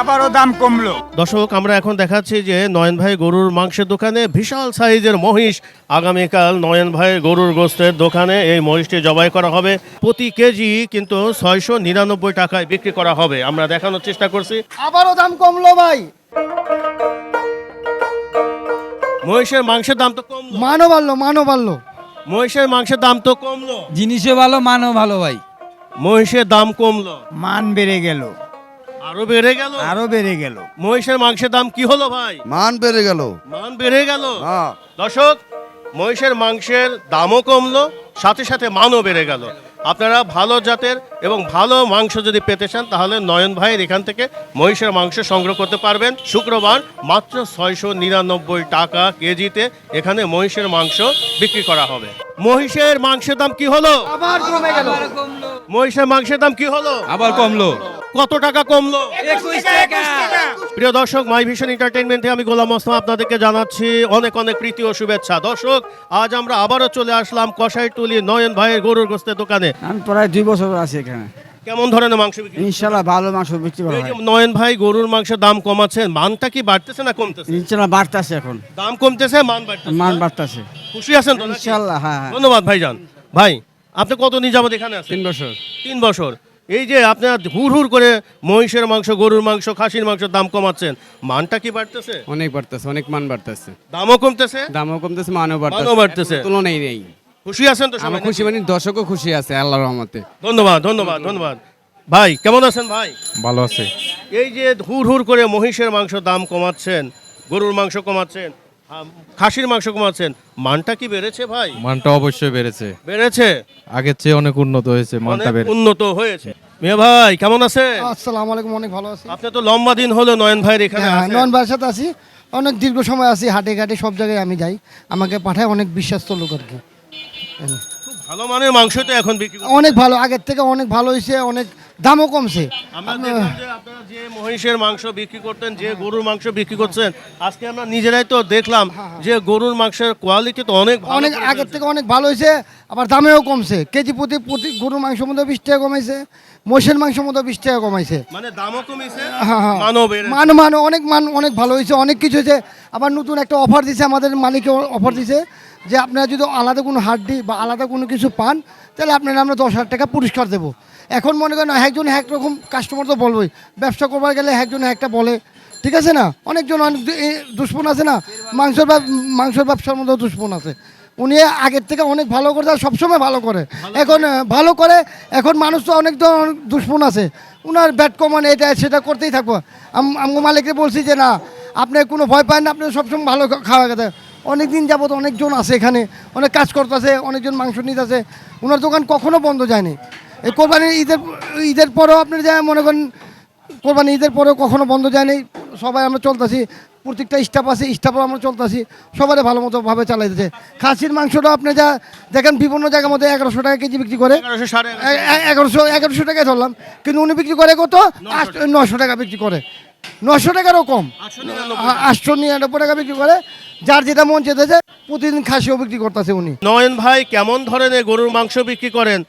আবারও দাম কমলো। দর্শক আমরা এখন দেখাচ্ছি যে নয়ন ভাই গরুর মাংসের দোকানে বিশাল সাইজের মহিষ। আগামীকাল নয়ন ভাই গরুর গোস্তের দোকানে এই মহিষটি জবাই করা হবে। প্রতি কেজি কিন্তু ছয়শো নিরানব্বই টাকায় বিক্রি করা হবে। আমরা দেখানোর চেষ্টা করছি। আবারও দাম কমলো ভাই। মহিষের মাংসের দাম তো কমলো। মানও বাড়লো মানও বাড়লো। মহিষের মাংসের দাম তো কমলো। জিনিসও ভালো মানও ভালো ভাই। মহিষের দাম কমলো। মান বেড়ে গেল। আরও বেড়ে গেল। আরও বেড়ে গেল। মহিষের মাংসের দাম কি হলো ভাই? মান বেড়ে গেল। মান বেড়ে গেল? হ্যাঁ দর্শক মহিষের মাংসের দামও কমলো সাথে সাথে মানও বেড়ে গেল। আপনারা ভালো জাতের এবং ভালো মাংস যদি পেতে চান তাহলে নয়ন ভাইয়ের এখান থেকে মহিষের মাংস সংগ্রহ করতে পারবেন। শুক্রবার মাত্র ছয়শো নিরানব্বই টাকা কেজিতে এখানে মহিষের মাংস বিক্রি করা হবে। মহিষের মাংসের দাম কি হলো? আবার কমে গেল। মহিষের মাংসের দাম কি হলো? আবার কমলো। কত টাকা কমলো? প্রিয় দর্শক মাই ভিশন এন্টারটেইনমেন্ট থেকে আমি গোলাম মোস্তফা আপনাদেরকে জানাচ্ছি অনেক অনেক প্রীতি ও শুভেচ্ছা। দর্শক আজ আমরা আবারও চলে আসলাম কষাই কষাইটুলি নয়ন ভাইয়ের গরুর গোস্তের দোকানে। আমি প্রায় দুই বছর আছি এখানে। কেমন ধরনের মাংস বিক্রি? ইনশাল্লাহ ভালো মাংস বিক্রি করা হয়। নয়ন ভাই গরুর মাংসের দাম কমাচ্ছেন মানটা কি বাড়তেছে না কমতেছে? ইনশাল্লাহ বাড়তেছে এখন। দাম কমতেছে মান বাড়তেছে মান বাড়তেছে। খুশি আছেন তো? নাকি? ইনশাল্লাহ হ্যাঁ হ্যাঁ। ধন্যবাদ ভাইজান। ভাই আপনি কত দিন যাবত এখানে আছেন? তিন বছর। তিন বছর। এই যে আপনার হুর হুর করে মহিষের মাংস গরুর মাংস খাসির মাংসের দাম কমাচ্ছেন মানটা কি বাড়তেছে? অনেক বাড়তেছে অনেক মান বাড়তেছে। দামও কমতেছে? দামও কমতেছে মানও বাড়তেছে। মানও বাড়তেছে। তুলনাই নেই। খুশি আছেন তো আমার খুশি মানে দর্শকও খুশি আছে আল্লাহর রহমতে। ধন্যবাদ ধন্যবাদ ধন্যবাদ। ভাই কেমন আছেন ভাই? ভালো আছে। এই যে হুর হুর করে মহিষের মাংস দাম কমাচ্ছেন গরুর মাংস কমাচ্ছেন খাসির মাংস কমাচ্ছেন মানটা কি বেড়েছে ভাই? মানটা অবশ্যই বেড়েছে। বেড়েছে? আগের চেয়ে অনেক উন্নত হয়েছে মানটা অনেক বেড়ে উন্নত হয়েছে। মিয়া ভাই কেমন আছে আসসালামু আলাইকুম অনেক ভালো আছি। আপনি তো লম্বা দিন হলো নয়ন ভাইয়ের এখানে হ্যাঁ আছেন। নন ভাইয়ের সাথে আছি। অনেক দীর্ঘ সময় আছি হাটে ঘাটে সব জায়গায় আমি যাই। আমাকে পাঠায় অনেক বিশ্বাস্ত লোক আর কি। ভালো মানের মাংস তো এখন বিক্রি অনেক ভালো আগের থেকে অনেক ভালো হয়েছে অনেক দামও কমছে। আমরা দেখলাম যে আপনারা যে মহিষের মাংস বিক্রি করতেন যে গরুর মাংস বিক্রি করছেন আজকে আমরা নিজেরাই তো দেখলাম যে গরুর মাংসের কোয়ালিটি তো অনেক অনেক আগের থেকে অনেক ভালো হয়েছে আবার দামেও কমছে। কেজি প্রতি প্রতি গরুর মাংসের মধ্যে বিশ টাকা কমাইছে মোষের মাংসের মধ্যে বিশ টাকা কমাইছে। মানে দামও কমেছে হ্যাঁ হ্যাঁ মান মান অনেক মান অনেক ভালো হয়েছে অনেক কিছু হয়েছে। আবার নতুন একটা অফার দিছে আমাদের মালিকে অফার দিছে। যে আপনারা যদি আলাদা কোনো হাড্ডি বা আলাদা কোনো কিছু পান তাহলে আপনারা আমরা দশ হাজার টাকা পুরস্কার দেবো। এখন মনে করেন একজন এক রকম কাস্টমার তো বলবোই ব্যবসা করবার গেলে একজন একটা বলে। ঠিক আছে না? অনেকজন অনেক দু- এ দুশ্মন আছে না? মাংসের ব্যব- মাংসের ব্যবসার মধ্যেও দুশ্মন আছে। উনি আগের থেকে অনেক ভালো করে সবসময় ভালো করে। এখন ভালো করে এখন মানুষ তো অনেক দুশ্মন আছে। উনার ব্যাট কমান এটা সেটা করতেই থাকব। আমগো মালিককে বলছি যে না আপনি কোনো ভয় পান না আপনি সবসময় ভালো খাওয়া খেতে অনেক দিন যাবত অনেকজন আছে এখানে অনেক কাজ করতেছে অনেকজন মাংস নিতেছে। ওনার দোকান কখনো বন্ধ যায়নি। এই কোরবানির ঈদের ঈদের পরেও আপনি যা মনে করেন কোরবানি ঈদের পরেও কখনো বন্ধ যায়নি। সবাই আমরা চলতেছি প্রত্যেকটা স্টাফ আছে স্টাফও আমরা চলতেছি সবাই ভালো মতো ভাবে চালাইতেছে। খাসির মাংসটা আপনি যা দেখেন বিভিন্ন জায়গার মধ্যে এগারোশো টাকা কেজি বিক্রি করে এগারোশো এগারোশো। টাকায় ধরলাম। কিন্তু উনি বিক্রি করে কত? নশো টাকা বিক্রি করে। নশো টাকারও কম। আটশো নিরানব্বই। আটশো নিরানব্বই টাকা বিক্রি করে যার যেটা মন চেতেছে প্রতিদিন খাসিও বিক্রি করতেছে উনি। নয়ন ভাই কেমন ধরনের গরুর মাংস বিক্রি করেন?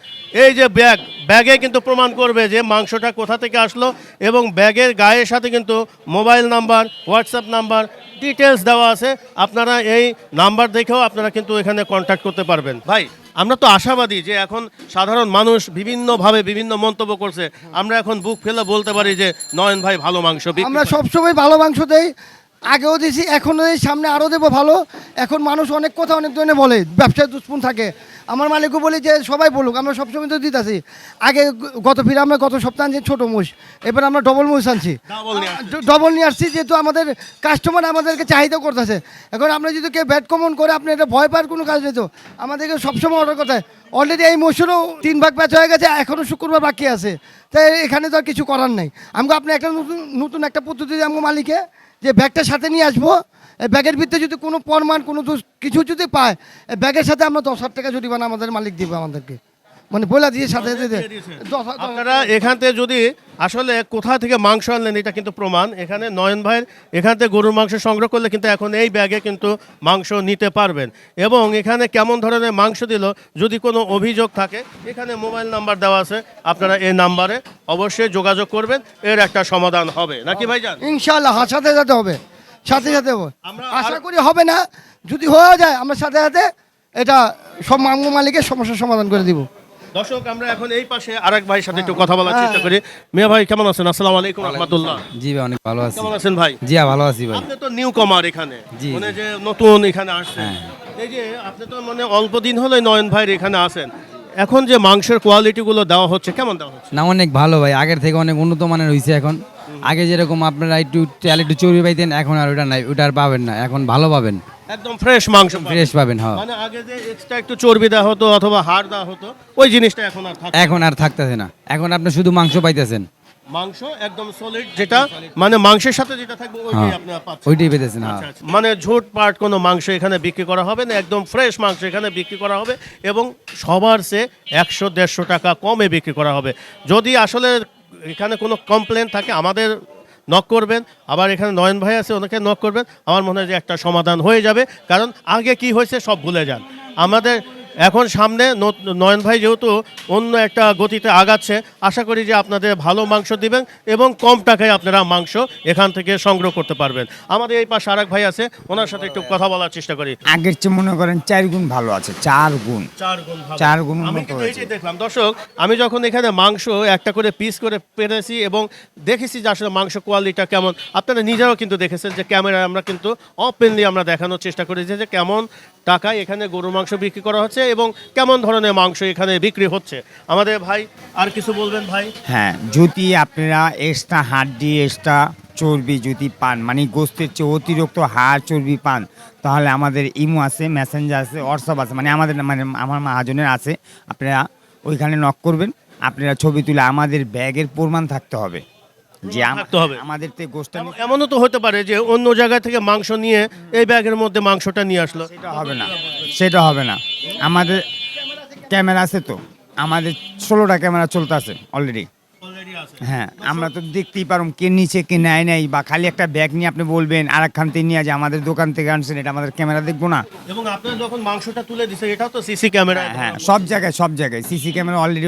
এই যে ব্যাগ ব্যাগে কিন্তু প্রমাণ করবে যে মাংসটা কোথা থেকে আসলো এবং ব্যাগের গায়ের সাথে কিন্তু mobile number WhatsApp number details দেওয়া আছে। আপনারা এই নাম্বার দেখেও আপনারা কিন্তু এখানে কন্ট্যাক্ট করতে পারবেন। ভাই আমরা তো আশাবাদী যে এখন সাধারণ মানুষ বিভিন্নভাবে বিভিন্ন মন্তব্য করছে আমরা এখন বুক ফেলে বলতে পারি যে নয়ন ভাই ভালো মাংস বিক্রি আমরা করে। সবসময় ভালো মাংস দেই আগেও দিয়েছি এখনও সামনে আরও দেবো ভালো। এখন মানুষ অনেক কথা অনেক ধরনের বলে ব্যবসায় দুষ্পুন থাকে। আমার মালিকও বলি যে সবাই বলুক আমরা সবসময় তো দিতেছি। আগে গত ফিরে আমরা গত সপ্তাহ আনছি ছোটো মুষ এবার আমরা ডবল মুষ আনছি। ডবল নিয়ে আসছি। যেহেতু আমাদের কাস্টমার আমাদেরকে চাহিদা করতেছে। এখন আমরা যদি কেউ ব্যাট কমন করে আপনি এটা ভয় পাওয়ার কোনো কাজ নেই তো। আমাদেরকে সবসময় অর্ডার করতে হয়। অলরেডি এই মৌসুমেও তিন ভাগ ব্যাচ হয়ে গেছে এখনও শুক্রবার বাকি আছে। তাই এখানে তো আর কিছু করার নেই। আমাকে আপনি একটা নতুন নতুন একটা পদ্ধতি দিয়ে আমাকে মালিকে। যে ব্যাগটা সাথে নিয়ে আসব ব্যাগের ভিতরে যদি কোনো প্রমাণ, কোনো কিছু যদি পায় ব্যাগের সাথে আমরা দশ হাজার টাকা জরিমানা আমাদের মালিক দিবে আমাদেরকে। মানে বলে দিয়ে সাথে আপনারা এখান থেকে যদি আসলে কোথা থেকে মাংস আনলেন এটা কিন্তু প্রমাণ। এখানে নয়ন ভাইয়ের এখান থেকে গরুর মাংস সংগ্রহ করলে কিন্তু এখন এই ব্যাগে কিন্তু মাংস নিতে পারবেন। এবং এখানে কেমন ধরনের মাংস দিল যদি কোনো অভিযোগ থাকে এখানে মোবাইল নাম্বার দেওয়া আছে আপনারা এই নাম্বারে অবশ্যই যোগাযোগ করবেন এর একটা সমাধান হবে। নাকি ভাইজান? ইনশাল্লাহ হ্যাঁ, সাথে সাথে হবে। সাথে সাথে হবে। আশা করি হবে না। যদি হয়ে যায় আমরা সাথে সাথে এটা সব মাঙ্গ মালিকের সমস্যার সমাধান করে দিব। দর্শক আমরা এখন এই পাশে আরেক ভাইয়ের সাথে একটু কথা বলার চেষ্টা করি। মিয়া ভাই কেমন আছেন? আসসালামু আলাইকুম রহমতুল্লাহ। জি ভাই অনেক ভালো আছি। কেমন আছেন ভাই? জি হ্যাঁ, ভালো আছি ভাই। আপনি তো নিউ কমার এখানে মানে যে নতুন এখানে আসছেন। হ্যাঁ। এই যে আপনি তো মানে অল্প দিন হলো নয়ন ভাইয়ের এখানে আসেন। এখন যে মাংসের কোয়ালিটি গুলো দেওয়া হচ্ছে কেমন দেওয়া হচ্ছে? না অনেক ভালো ভাই। আগের থেকে অনেক উন্নত মানের হয়েছে এখন। আগে যেরকম আপনারা একটু তেল একটু চর্বি পাইতেন এখন আর ওটা নাই ওটা আর পাবেন না এখন ভালো পাবেন। একদম ফ্রেশ মাংস ফ্রেশ পাবেন হ্যাঁ। মানে আগে যে এক্সট্রা একটু চর্বি দেওয়া হতো অথবা হাড় দেওয়া হতো ওই জিনিসটা এখন আর থাকে এখন আর থাকতেছে না। এখন আপনি শুধু মাংস পাইতেছেন। মাংস একদম সলিড যেটা মানে মাংসের সাথে যেটা থাকবে ওইটাই হ্যাঁ আপনারা পাচ্ছেন ওইটাই পেতেছেন হ্যাঁ। আচ্ছা, আচ্ছা। মানে ঝোট পাট কোনো মাংস এখানে বিক্রি করা হবে না একদম ফ্রেশ মাংস এখানে বিক্রি করা হবে এবং সবার সে একশো দেড়শো টাকা কমে বিক্রি করা হবে। যদি আসলে এখানে কোনো কমপ্লেন থাকে, আমাদের নক করবেন, আবার এখানে নয়ন ভাই আছে, ওনাকে নক করবেন, আমার মনে হয় যে একটা সমাধান হয়ে যাবে, কারণ আগে কি হয়েছে সব ভুলে যান। আমাদের এখন সামনে নয়ন ভাই যেহেতু অন্য একটা গতিতে আগাচ্ছে আশা করি যে আপনাদের ভালো মাংস দিবেন এবং কম টাকায় আপনারা মাংস এখান থেকে সংগ্রহ করতে পারবেন। আমাদের এই পাশে আরেক ভাই আছে ওনার সাথে একটু কথা বলার চেষ্টা করি। আগের চেয়ে মনে করেন চার গুণ ভালো আছে চার গুণ। চার গুণ চার গুণ দেখলাম। দর্শক আমি যখন এখানে মাংস একটা করে পিস করে পেরেছি এবং দেখেছি যে আসলে মাংস কোয়ালিটিটা কেমন আপনারা নিজেরাও কিন্তু দেখেছেন যে ক্যামেরায় আমরা কিন্তু ওপেনলি আমরা দেখানোর চেষ্টা করেছি যে কেমন টাকায় এখানে গরুর মাংস বিক্রি করা হচ্ছে এবং কেমন ধরনের মাংস এখানে বিক্রি হচ্ছে? আমাদের ভাই, আর কিছু বলবেন ভাই? হ্যাঁ যদি আপনারা এক্সট্রা হাড্ডি, এক্সট্রা চর্বি যদি পান মানে গোস্তের চেয়ে অতিরিক্ত হাড় চর্বি পান, তাহলে আমাদের ইমো আছে, মেসেঞ্জার আছে, হোয়াটসঅ্যাপ আছে মানে আমাদের মানে আমার মহাজনের আছে, আপনারা ওইখানে নক করবেন, আপনারা ছবি তুলে আমাদের ব্যাগের প্রমাণ থাকতে হবে। যে আম- থাকতে হবে। আমাদের তো গোস্ত এম- এমনও তো হতে পারে যে অন্য জায়গা থেকে মাংস নিয়ে এই ব্যাগের মধ্যে মাংসটা নিয়ে আসলো। সেটা হবে না। সেটা হবে না। আমাদের ক্যামেরা আছে তো। আমাদের ষোলোটা ক্যামেরা চলতে আছে অলরেডি হ্যাঁ আমরা তো দেখতেই পারুম কে নিচে কে নেয় নাই বা খালি একটা ব্যাগ নিয়ে আপনি বলবেন আর একখান থেকে নিয়ে যে আমাদের দোকান থেকে আনছেন এটা আমাদের ক্যামেরা দেখব না। এবং আপনারা যখন মাংসটা তুলে দিছে এটাও তো সিসি ক্যামেরা হ্যাঁ সব জায়গায় সব জায়গায় সিসি ক্যামেরা অলরেডি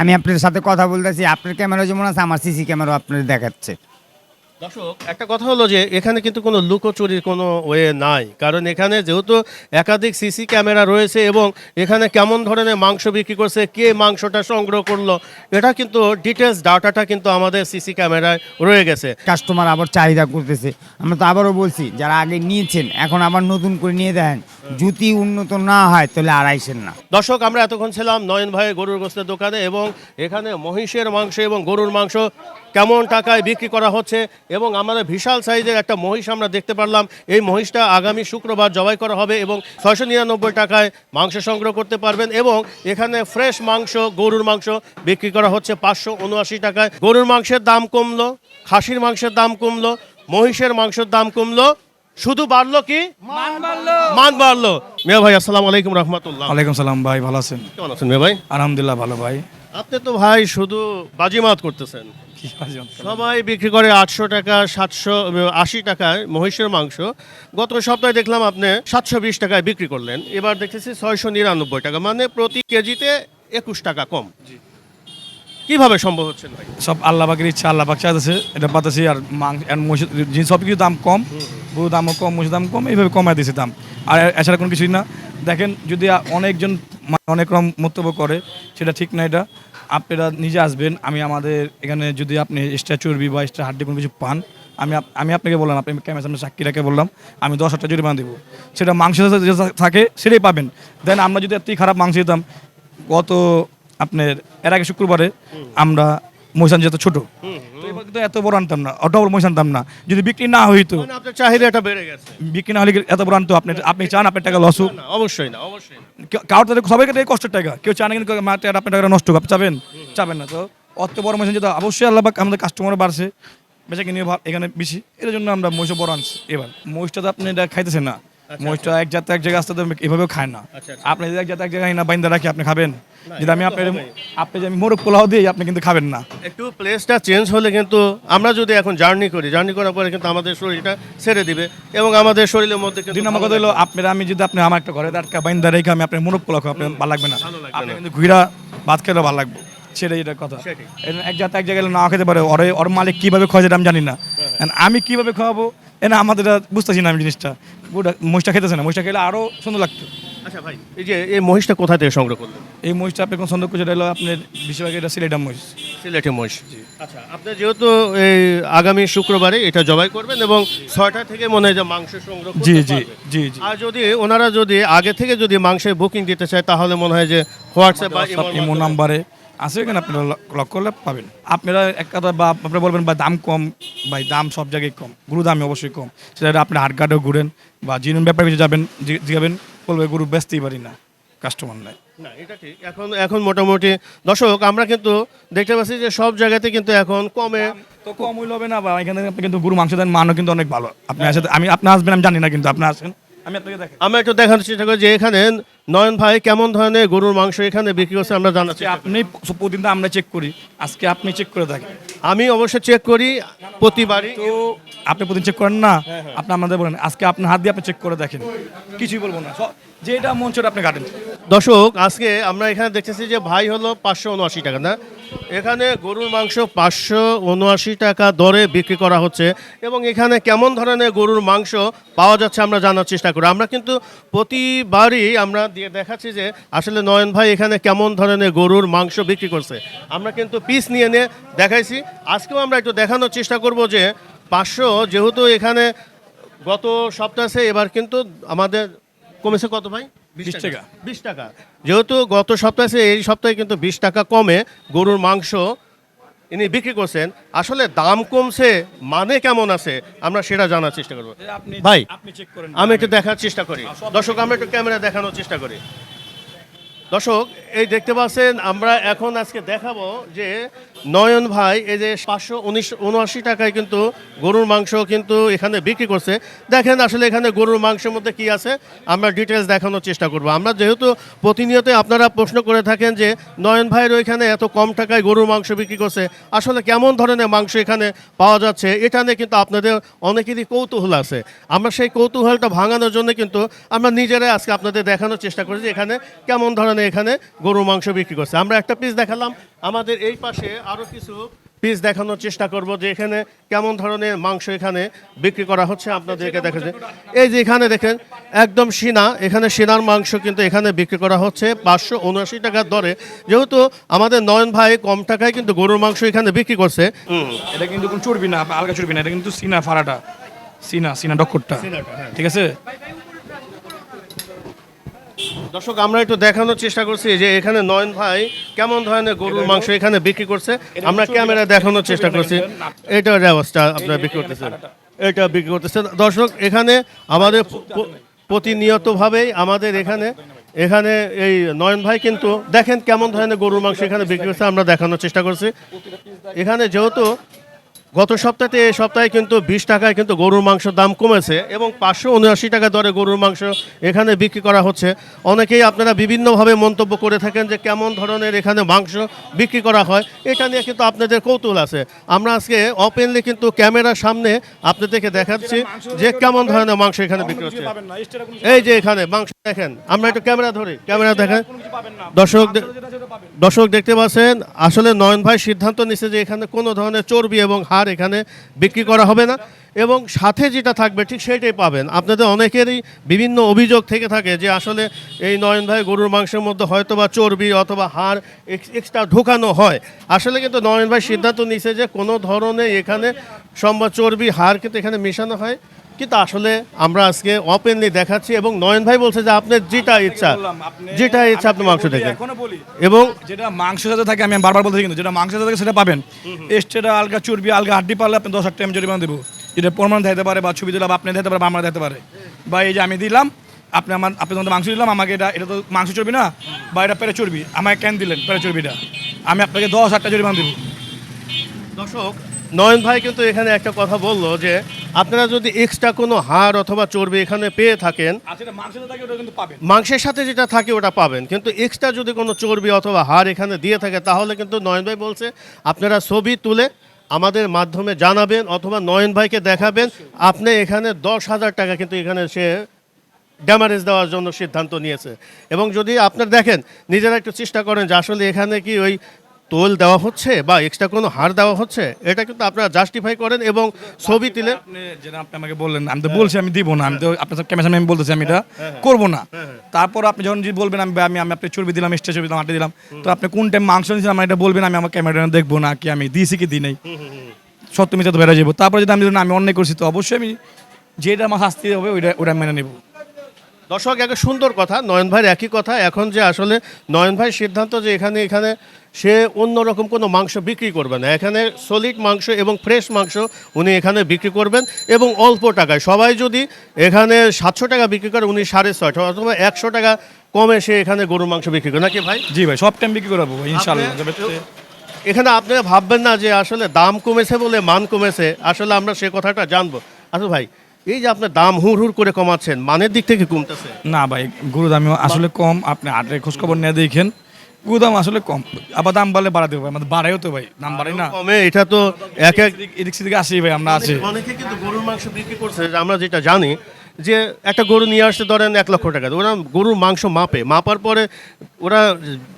আমি আপনার সাথে কথা বলতেছি আপনার ক্যামেরা যেমন আছে আমার সিসি ক্যামেরা আপনার দেখাচ্ছে। দর্শক একটা কথা হলো যে এখানে কিন্তু কোনো লুকোচুরির কোনো ওয়ে নাই। কারণ এখানে যেহেতু একাধিক সিসি ক্যামেরা রয়েছে এবং এখানে কেমন ধরনের মাংস বিক্রি করছে কে মাংসটা সংগ্রহ করল এটা কিন্তু ডিটেলস ডাটাটা কিন্তু আমাদের সিসি ক্যামেরায় রয়ে গেছে। কাস্টমার আবার চাহিদা করতেছে। আমরা তো আবারও বলছি যারা আগে নিয়েছেন এখন আবার নতুন করে নিয়ে দেন যদি উন্নত না হয় তাহলে আর আইসেন না। দর্শক আমরা এতক্ষণ ছিলাম নয়ন ভাই গরুর গোস্তের দোকানে এবং এখানে মহিষের মাংস এবং গরুর মাংস কেমন টাকায় বিক্রি করা হচ্ছে এবং আমাদের বিশাল সাইজের একটা মহিষ আমরা দেখতে পারলাম। এই মহিষটা আগামী শুক্রবার জবাই করা হবে এবং ছয়শো নিরানব্বই টাকায় মাংস সংগ্রহ করতে পারবেন এবং এখানে ফ্রেশ মাংস গরুর মাংস বিক্রি করা হচ্ছে পাঁচশো উনআশি টাকায়। গরুর মাংসের দাম কমলো খাসির মাংসের দাম কমলো মহিষের মাংসের দাম কমলো। শুধু বাড়লো কি? মান বাড়লো। মেয়া ভাই আসসালামু আলাইকুম রহমতুল্লাহ। আলাইকুম সালাম ভাই ভালো আছেন? কেমন আছেন মেয়া ভাই? আলহামদুলিল্লাহ ভালো ভাই। আপনি তো ভাই শুধু বাজিমাত করতেছেন। সবাই বিক্রি করে আটশো টাকা সাতশো আশি টাকায় মহিষের মাংস। গত সপ্তাহে দেখলাম আপনি সাতশো বিশ টাকায় বিক্রি করলেন। এবার দেখতেছি ছয়শো নিরানব্বই টাকা মানে প্রতি কেজিতে একুশ টাকা কম। কীভাবে সম্ভব হচ্ছে ভাই? সব আল্লাহ পাকের ইচ্ছা আল্লাহ পাক চাইতেছে এটা পাতাছি আর মাংস আর জিনিস সব কিছু দাম কম গরুর দামও কম মহিষের দাম কম এইভাবে কমায় দিয়েছে দাম। আর এছাড়া কোনো কিছুই না। দেখেন যদি অনেকজন অনেক রকম মন্তব্য করে সেটা ঠিক না এটা। আপনারা নিজে আসবেন, আমি আমাদের এখানে যদি আপনি এক্সট্রা চর্বি বা এক্সট্রা হাড্ডি কোনো কিছু পান, আমি আমি আপনাকে বললাম আপনি ক্যামেরার সামনে সাক্ষীরাকে বললাম, আমি দশ হাজার জরিমানা দেবো। সেটা মাংস থাকে সেটাই পাবেন। দেন আমরা যদি এতই খারাপ মাংস দিতাম, গত আপনার, এর আগে শুক্রবারে আমরা মহিষান যেহেতু ছোট কিন্তু এত বড় আনতাম না অত বড় মহিষ আনতাম না। যদি বিক্রি না হইতো মানে আপনার চাহিদাটা বেড়ে গেছে। বিক্রি না হলে কি এত বড় আনতো? আপনি আপনি চান আপনার টাকা লস হোক? না অবশ্যই না অবশ্যই না। কারোর তাদের সবাইকে দেয় কষ্টের টাকা। কেউ চান কিন্তু টাকা আপনার টাকা নষ্ট হোক। আপনি চাবেন? চাবেন না তো? অত বড় মহিষ যেটা অবশ্যই আল্লাহ আমাদের কাস্টমার বাড়ছে। বেচা কিনে ভাব এখানে বেশি। এর জন্য আমরা মহিষ বড় আনছি। এবার মহিষটা তো আপনি এটা খাইতেছেন না। মহিষটা এক জাত এক জায়গায় আসতে এভাবেও খায় না। আচ্ছা, আপনি এক জাত এক জায়গায় না বাইন্দা রাখি আপনি খাবেন? যদি আমি আপনার আপনি যে আমি মোরগ পোলাও দিই আপনি কিন্তু খাবেন না। একটু প্লেসটা চেঞ্জ হলে কিন্তু আমরা যদি এখন জার্নি করি জার্নি করার পরে কিন্তু আমাদের শরীরটা ছেড়ে দিবে এবং আমাদের শরীরের মধ্যে দুই নম্বর কথা হলো আপনার আমি যদি আপনি আমার একটা ঘরে বাইন্দা রেখে আমি আপনার মোরগ পোলাও খাই আপনার ভালো লাগবে না। আপনি কিন্তু ঘুরা ভাত খেলে ভালো লাগবে। সেটাই এটা কথা। এক জাত এক জায়গায় না খেতে পারে ওর ওর মালিক কীভাবে খাওয়া যেটা আমি জানি না। আমি কীভাবে খাওয়াবো এনা আমাদের বুঝতেছি না আমি জিনিসটা। পুরো মহিষটা খেতেছে না মহিষটা খেলে আরও সুন্দর লাগতো। আচ্ছা ভাই এই যে এই মহিষটা কোথা থেকে সংগ্রহ করলেন? এই মহিষটা আপনি হলো আপনার বেশিরভাগ এটা সিলেটাম মহিষ। সিলেটে মহিষ। আচ্ছা আপনি যেহেতু এই আগামী শুক্রবারে এটা জবাই করবেন এবং ছয়টা থেকে মনে হয় যে মাংস সংগ্রহ জি জি জি জি। আর যদি ওনারা যদি আগে থেকে যদি মাংসের বুকিং দিতে চায় তাহলে মনে হয় যে হোয়াটসঅ্যাপ বা ইমো নাম্বারে আছে এখানে আপনারা লক করলে পাবেন। আপনারা এক কথা বা আপনারা বলবেন বা দাম কম ভাই দাম সব জায়গায় কম গরু দামে অবশ্যই কম। সেটা আপনি হাটঘাটেও ঘুরেন বা জিনুন ব্যাপারে কিছু যাবেন জিগাবেন বলবে গরু বেচতেই পারি না কাস্টমার নাই। না এটা ঠিক। এখন এখন মোটামুটি দর্শক আমরা কিন্তু দেখতে পাচ্ছি যে সব জায়গাতে কিন্তু এখন কমে তো কম হইল হবে না বা এখানে আপনি কিন্তু গরু মাংস দেন মানও কিন্তু অনেক ভালো। আপনি আসেন আমি আপনি আসবেন আমি জানি না কিন্তু আপনি আসেন। আমি আপনাকে দেখেন আমি একটু দেখানোর চেষ্টা করি যে এখানে নয়ন ভাই কেমন ধরনের গরুর মাংস এখানে বিক্রি করছে আমরা জানাচ্ছি। আপনি প্রতিদিন তো আমরা চেক করি। আজকে আপনি চেক করে থাকেন। আমি অবশ্য চেক করি প্রতিবারই। তো আপনি প্রতিদিন চেক করেন না? আপনি আমাদের বলেন। আজকে আপনার হাত দিয়ে আপনি চেক করে দেখেন। কিছুই বলব না। যেটা মন সেটা আপনি কাটেন। দর্শক আজকে আমরা এখানে দেখতেছি যে ভাই হলো পাঁচশো উনআশি টাকা না? এখানে গরুর মাংস পাঁচশো উনআশি টাকা দরে বিক্রি করা হচ্ছে এবং এখানে কেমন ধরনের গরুর মাংস পাওয়া যাচ্ছে আমরা জানার চেষ্টা করি। আমরা কিন্তু প্রতিবারই আমরা দিয়ে দেখাচ্ছি যে আসলে নয়ন ভাই এখানে কেমন ধরনের গরুর মাংস বিক্রি করছে। আমরা কিন্তু পিস নিয়ে নিয়ে দেখাইছি। আজকেও আমরা একটু দেখানোর চেষ্টা করব যে পাঁচশো যেহেতু এখানে গত সপ্তাহে এবার কিন্তু আমাদের কমেছে কত ভাই? বিশ টাকা। বিশ টাকা। যেহেতু গত সপ্তাহে এই সপ্তাহে কিন্তু বিশ টাকা কমে গরুর মাংস ইনি বিক্রি করছেন আসলে দাম কমছে মানে কেমন আছে আমরা সেটা জানার চেষ্টা করব। ভাই আপনি চেক করেন। আমি একটু দেখার চেষ্টা করি। দর্শক আমরা একটু ক্যামেরা দেখানোর চেষ্টা করি। দর্শক এই দেখতে পাচ্ছেন আমরা এখন আজকে দেখাবো যে নয়ন ভাই, এই যে পাঁচশো উনিশ, উনআশি টাকায় কিন্তু গরুর মাংস কিন্তু এখানে বিক্রি করছে। দেখেন আসলে এখানে গরুর মাংসের মধ্যে কি আছে, আমরা ডিটেলস দেখানোর চেষ্টা করব। আমরা যেহেতু প্রতিনিয়ত আপনারা প্রশ্ন করে থাকেন যে, নয়ন ভাইয়ের ওইখানে এত কম টাকায় গরুর মাংস বিক্রি করছে, আসলে কেমন ধরনের মাংস এখানে পাওয়া যাচ্ছে, এটা নিয়ে কিন্তু আপনাদের অনেকেরই কৌতূহল আছে। আমরা সেই কৌতূহলটা ভাঙানোর জন্য কিন্তু আমরা নিজেরাই আজকে আপনাদের দেখানোর চেষ্টা করি যে এখানে কেমন ধরনের এখানে গরুর মাংস বিক্রি করছে। আমরা একটা পিস দেখালাম আমাদের এই পাশে আরও কিছু পিস দেখানোর চেষ্টা করব যে এখানে কেমন ধরনের মাংস এখানে বিক্রি করা হচ্ছে আপনাদেরকে দেখাচ্ছে এই যে এখানে দেখেন একদম সিনা এখানে সিনার মাংস কিন্তু এখানে বিক্রি করা হচ্ছে পাঁচশো উনআশি টাকার দরে। যেহেতু আমাদের নয়ন ভাই কম টাকায় কিন্তু গরুর মাংস এখানে বিক্রি করছে। এটা কিন্তু কোনো চর্বি না আলগা চর্বি না এটা কিন্তু সিনা ফাড়াটা সিনা সিনা ডক্করটা ঠিক আছে? দর্শক আমরা একটু দেখানোর চেষ্টা করছি যে এখানে নয়ন ভাই কেমন ধরনের গরুর মাংস এখানে বিক্রি করছে? আমরা ক্যামেরা দেখানোর চেষ্টা করছি। এটার ব্যবস্থা আপনারা বিক্রি করতেছেন। এটা বিক্রি করতেছেন। দর্শক এখানে আমাদের প- প্রতিনিয়তভাবেই আমাদের এখানে এখানে এই নয়ন ভাই কিন্তু দেখেন কেমন ধরনের গরুর মাংস এখানে বিক্রি করছে আমরা দেখানোর চেষ্টা করছি। এখানে যেহেতু গত সপ্তাহে এই সপ্তাহে কিন্তু বিশ টাকায় কিন্তু গরুর মাংসের দাম কমেছে এবং পাঁচশো উনআশি টাকা দরে গরুর মাংস এখানে বিক্রি করা হচ্ছে। অনেকেই আপনারা বিভিন্নভাবে মন্তব্য করে থাকেন যে কেমন ধরনের এখানে মাংস বিক্রি করা হয়। এটা নিয়ে কিন্তু আপনাদের কৌতূহল আছে। আমরা আজকে ওপেনলি কিন্তু ক্যামেরার সামনে আপনাদেরকে দেখাচ্ছি যে কেমন ধরনের মাংস এখানে বিক্রি হচ্ছে। এই যে এখানে মাংস দেখেন, আমরা একটু ক্যামেরা ধরি। ক্যামেরা দেখেন। দর্শক দর্শক দেখতে পাচ্ছেন, আসলে নয়ন ভাই সিদ্ধান্ত নিছে যে এখানে কোনো ধরনের চর্বি এবং হাড় এখানে বিক্রি করা হবে না। এবং সাথে যেটা থাকবে, ঠিক সেটাই পাবেন। আপনাদের অনেকেরই বিভিন্ন অভিযোগ থেকে থাকে যে আসলে এই নয়ন ভাই গরুর মাংসের মধ্যে হয়তো বা চর্বি অথবা হাড় এক্সট্রা ঢোকানো হয়। আসলে কিন্তু নয়ন ভাই সিদ্ধান্ত নিছে যে কোনো ধরনের এখানে সম্ভব চর্বি, হাড় কিন্তু এখানে মেশানো হয়। কিন্তু আসলে আমরা আজকে ওপেনলি দেখাচ্ছি এবং নয়ন ভাই বলছে যে আপনার যেটা ইচ্ছা যেটা ইচ্ছা আপনি মাংস দেখেন। এবং যেটা মাংস সাথে থাকে আমি বারবার বলতে কিন্তু যেটা মাংস সাথে থাকে সেটা পাবেন। এক্সট্রা আলগা চর্বি আলগা হাড্ডি পারলে আপনি দশ হাজার টাকা জরিমানা দেবো। যেটা প্রমাণ দিতে পারে বা ছবি দিলে বা আপনি দিতে পারে বা আমরা দিতে পারে। বা এই যে আমি দিলাম আপনি আমার আপনি তোমাদের মাংস দিলাম আমাকে এটা এটা তো মাংস চর্বি না বা এটা পেরে চর্বি আমাকে কেন দিলেন পেরে চর্বিটা? আমি আপনাকে দশ হাজার টাকা জরিমানা দেবো। দর্শক নয়ন ভাই কিন্তু এখানে একটা কথা বলল যে আপনারা যদি এক্সট্রা কোনো হাড় অথবা চর্বি এখানে পেয়ে থাকেন মাংসের সাথে যেটা থাকে ওটা পাবেন। কিন্তু এক্সট্রা যদি কোনো চর্বি অথবা হাড় এখানে দিয়ে থাকে তাহলে কিন্তু নয়ন ভাই বলছে আপনারা ছবি তুলে আমাদের মাধ্যমে জানাবেন অথবা নয়ন ভাইকে দেখাবেন। আপনি এখানে দশ হাজার টাকা কিন্তু এখানে সে ড্যামারেজ দেওয়ার জন্য সিদ্ধান্ত নিয়েছে। এবং যদি আপনার দেখেন নিজেরা একটু চেষ্টা করেন যে আসলে এখানে কি ওই তোল দেওয়া হচ্ছে বা এক্সট্রা কোনো হাড় দেওয়া হচ্ছে এটা কিন্তু আপনারা জাস্টিফাই করেন এবং ছবি তুলে আপনি যেটা আপনি আমাকে বললেন আমি তো বলছি আমি দিব না আমি তো আপনার ক্যামেরা সামনে আমি বলতেছি আমি এটা করব না। তারপর আপনি যখন যদি বলবেন আমি আমি আমি আপনি চর্বি দিলাম এক্সট্রা চর্বি দিলাম আটে দিলাম তো আপনি কোন টাইম মাংস নিয়েছেন আমার এটা বলবেন আমি আমার ক্যামেরা দেখব না কি আমি দিয়েছি কি দিই নাই। সত্য মিথ্যা তো বেড়ে যাব তারপর যদি আমি আমি অন্যায় করছি তো অবশ্যই আমি যেটা আমার শাস্তি হবে ওইটা ওটা মেনে নেব। দর্শক একটা সুন্দর কথা। নয়ন ভাইয়ের একই কথা। এখন যে আসলে নয়ন ভাই সিদ্ধান্ত যে এখানে এখানে সে অন্যরকম কোনো মাংস বিক্রি করবে না। এখানে সলিড মাংস এবং ফ্রেশ মাংস উনি এখানে বিক্রি করবেন এবং অল্প টাকায়। সবাই যদি এখানে সাতশো টাকা বিক্রি করে উনি সাড়ে ছয়শো অথবা একশো টাকা কমে সে এখানে গরুর মাংস বিক্রি করে। নাকি ভাই? জি ভাই সব টাইম বিক্রি করাবো ইনশাল্লাহ এখানে আপনারা ভাববেন না যে আসলে দাম কমেছে বলে মান কমেছে। আসলে আমরা সে কথাটা জানব। আসলে ভাই এই যে আপনার দাম হুড় হুড় করে কমাচ্ছেন মানের দিক থেকে কমতেছে। না ভাই গুরু দাম আসলে কম। আপনি আটের খোঁজ খবর নিয়ে দেখেন গুরু দাম আসলে কম। আবার দাম বাড়লে বাড়াতে হবে আমাদের বাড়াইও তো ভাই দাম বাড়াই না। কমে এটা তো এক এক এদিক- এদিক সেদিকে আসি ভাই আমরা আছি। অনেকে কিন্তু গরুর মাংস বিক্রি করছে আমরা যেটা জানি যে একটা গরু নিয়ে আসতে ধরেন এক লক্ষ টাকা। ওরা গরুর মাংস মাপে। মাপার পরে ওরা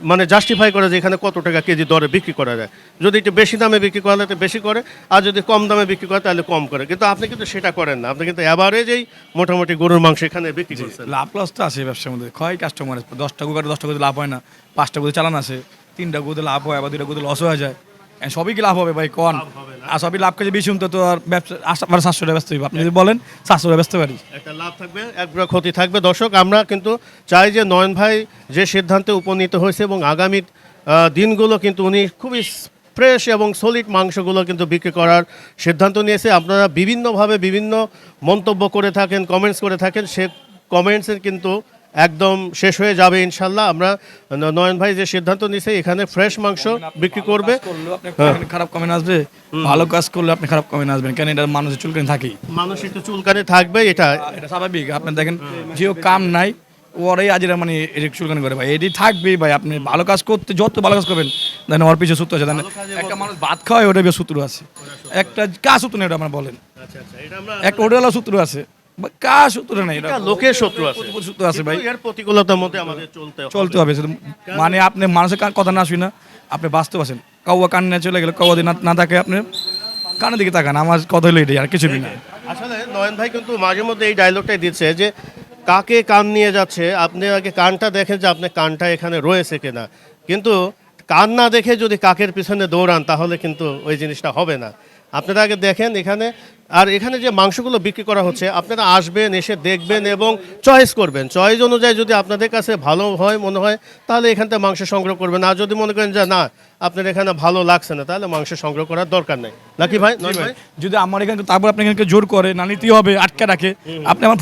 মানে জাস্টিফাই করে যে এখানে কত টাকা কেজি দরে বিক্রি করা যায়। যদি একটু বেশি দামে বিক্রি করা তো বেশি করে। আর যদি কম দামে বিক্রি করে তাহলে কম করে। কিন্তু আপনি কিন্তু সেটা করেন না। আপনি কিন্তু অ্যাভারেজেই মোটামুটি গরুর মাংস এখানে বিক্রি করছেন। লাভ লস তো আছে ব্যবসার মধ্যে। ক্ষয় কাস্টমার দশটা গরু দশটা গরু লাভ হয় না। পাঁচটা গরু চালান আছে। তিনটা গরুতে লাভ হয় আবার দুইটা গরুতে লস হয়ে যায়। সবই কি লাভ হবে ভাই? কন। আর সবই লাভ কাজে বেশি তো আর ব্যবসা আবার সাতশো টাকা ব্যস্ত হইব। আপনি যদি বলেন সাতশো টাকা ব্যস্ত পারি একটা লাভ থাকবে এক বুড়া ক্ষতি থাকবে। দর্শক আমরা কিন্তু চাই যে নয়ন ভাই যে সিদ্ধান্তে উপনীত হয়েছে এবং আগামী দিনগুলো কিন্তু উনি খুবই ফ্রেশ এবং সলিড মাংসগুলো কিন্তু বিক্রি করার সিদ্ধান্ত নিয়েছে। আপনারা বিভিন্নভাবে বিভিন্ন মন্তব্য করে থাকেন কমেন্টস করে থাকেন। সে কমেন্টসের কিন্তু একদম শেষ হয়ে যাবে ইনশাল্লাহ। আমরা নয়ন ভাই যে সিদ্ধান্ত নিয়েছে এখানে ফ্রেশ মাংস বিক্রি করবে। comment খারাপ কমেন্ট আসবে। ভালো কাজ করলে আপনি খারাপ কমেন্ট আসবেন। কেন এটা মানুষের চুলকানি থাকেই। মানুষ একটু চুলকানি থাকবে এটা এটা স্বাভাবিক। আপনি দেখেন যেও কাম নাই ওরাই আজরা মানে চুলকানি করে ভাই। এটি থাকবেই ভাই আপনি ভালো কাজ করতে যত ভালো কাজ করবেন দেন ওর পিছিয়ে সূত্র আছে। দেখেন একটা মানুষ ভাত খাওয়ায় ওটা সূত্র আছে। একটা কাজ সূত্র নেই ওটা আমরা বলেন। আচ্ছা আচ্ছা এটা আমরা একটা ওটা সূত্র আছে। সূত্র নেই? লোকের শত্রু আছে? প্রতিপক্ষ আছে ভাই। এর প্রতিকূলতার মধ্যে আমাদের চলতে চলতে হবে মানে আপনি মানুষের কথা না শুই না আপনি বাঁচতে পারছেন কাউয়া কান নিয়ে চলে গেলে কাউয়া না- না থাকে আপনি কানের দিকে তাকান আমার কথা হলো এটাই আর কিছুই না। আসলে নয়ন ভাই কিন্তু মাঝে মধ্যে এই ডায়লগটাই দিচ্ছে যে কাকে কান নিয়ে যাচ্ছে আপনি আগে কানটা দেখেন যে আপনার কানটা এখানে রয়েছে কিনা। কিন্তু কান না দেখে যদি কাকের পিছনে দৌড়ান তাহলে কিন্তু ওই জিনিসটা হবে না। আপনারা আগে দেখেন এখানে আর এখানে যে মাংসগুলো বিক্রি করা হচ্ছে আপনারা আসবেন এসে দেখবেন এবং চয়েস করবেন। চয়েস অনুযায়ী যদি আপনাদের কাছে ভালো হয় মনে হয় তাহলে এখান থেকে মাংস সংগ্রহ করবেন। আর যদি মনে করেন যে না আপনার এখানে ভালো লাগছে না তাহলে মাংস সংগ্রহ করার দরকার নেই। নাকি ভাই? ভাই। যদি আমার এখানে তারপর আপনি এখানে জোর করে না নিতেই হবে আটকে রাখে। আপনি আমার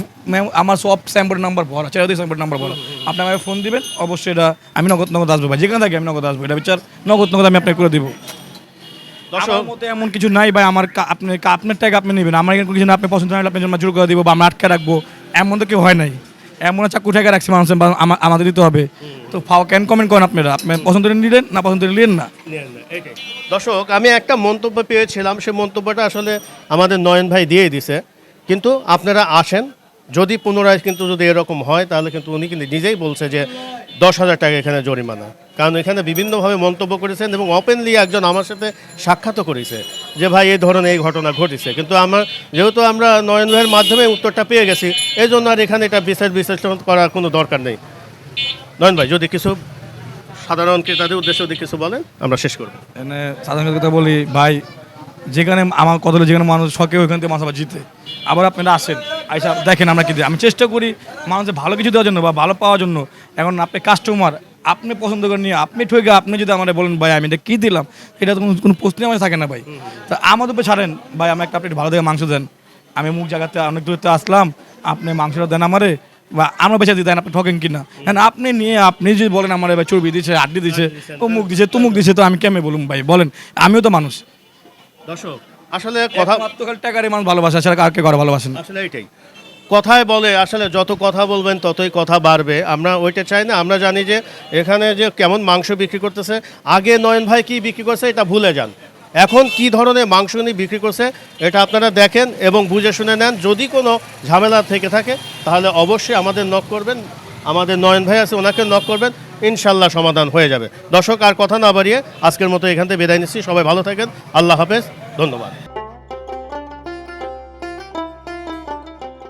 আমার সব স্যাম্পল নাম্বার ভরা চার দিন স্যাম্পল নাম্বার ভরা আপনি আমাকে ফোন দিবেন অবশ্যই এটা আমি নগদ নগদ আসব ভাই। যেখানে থাকি আমি নগদ আসব। এটা বিচার নগদ নগদ আমি আপনাকে করে দিব। আমার মতে এমন কিছু নাই ভাই আমার আপনি আপনার টাকা আপনি নেবেন। আমার এখানে কিছু না আপনি পছন্দ না হলে আপনি জন্য জোর করে দিব বা আমরা আটকে রাখব। এমন তো কেউ হয় নাই। এমন চাকু ঠেকে রাখছি আমা- আমাদের দিতে হবে। তো ফাও কেন কমেন্ট করেন আপনারা। আপনি পছন্দ নিলেন না পছন্দ নিলেন না? দর্শক আমি একটা মন্তব্য পেয়েছিলাম। সে মন্তব্যটা আসলে আমাদের নয়ন ভাই দিয়ে দিছে। কিন্তু আপনারা আসেন। যদি পুনরায় কিন্তু যদি এরকম হয় তাহলে কিন্তু উনি কিন্তু নিজেই বলছে যে দশ হাজার টাকা এখানে জরিমানা। কারণ এখানে বিভিন্নভাবে মন্তব্য করেছেন এবং ওপেনলি একজন আমার সাথে সাক্ষাৎও করেছে যে, ভাই, এই ধরনের এই ঘটনা ঘটেছে। কিন্তু আমার, যেহেতু আমরা নয়ন ভাইয়ের মাধ্যমে উত্তরটা পেয়ে গেছি এই জন্য আর এখানে এটা বিচার বিশ্লেষণ করার কোনো দরকার নেই। নয়ন ভাই, যদি কিছু সাধারণ ক্রেতাদের উদ্দেশ্যে যদি কিছু বলেন, আমরা শেষ করব। সাধারণ কথা বলি, ভাই, যেখানে আমার কথা যেখানে মানুষ শখে ওইখান থেকে মাছ জিতে। আবার আপনারা আসেন আইসা দেখেন আমরা কি দিই। আমি চেষ্টা করি মানুষের ভালো কিছু দেওয়ার জন্য বা ভালো পাওয়ার জন্য। এখন আপনি কাস্টমার আপনি পছন্দ করে নিয়ে আপনি ঠকে আপনি যদি আমার বলেন ভাই আমি এটা কী দিলাম? এটা তো কোনো- প্রশ্নই আমার থাকে না ভাই। তা আমাদের উপরে ছাড়েন ভাই আমি একটা আপনি ভালো দেখে মাংস দেন। আমি মুখ জায়গাতে অনেক দূরত্বে আসলাম আপনি মাংসটা দেন আমারে বা আমরা বেঁচে দিতেন আপনি ঠকেন কিনা? হ্যাঁ আপনি নিয়ে আপনি যদি বলেন আমার এবার চর্বি দিচ্ছে আড্ডি দিচ্ছে অমুক দিচ্ছে তুমুক দিচ্ছে তো আমি কেমন বলুন ভাই? বলেন আমিও তো মানুষ। দর্শক আসলে কথা একমাত্র খালি টাকারই মানুষ ভালোবাসে আসলে কাকে করে ভালোবাসেন। আসলে এইটাই কথায় বলে আসলে যত কথা বলবেন ততই কথা বাড়বে। আমরা ওইটা চাই না আমরা জানি যে এখানে যে কেমন মাংস বিক্রি করতেছে। আগে নয়ন ভাই কি বিক্রি করছে এটা ভুলে যান। এখন কি ধরনের মাংস উনি বিক্রি করছে এটা আপনারা দেখেন এবং বুঝে শুনে নেন। যদি কোনো ঝামেলা থেকে থাকে তাহলে অবশ্যই আমাদের নক করবেন। আমাদের নয়ন ভাই আছে ওনাকে নক করবেন। ইনশাল্লাহ সমাধান হয়ে যাবে। দর্শক, আর কথা না বাড়িয়ে আজকের মতো এখান থেকে বিদায় নিচ্ছি। সবাই ভালো থাকেন। আল্লাহ হাফেজ। ধন্যবাদ।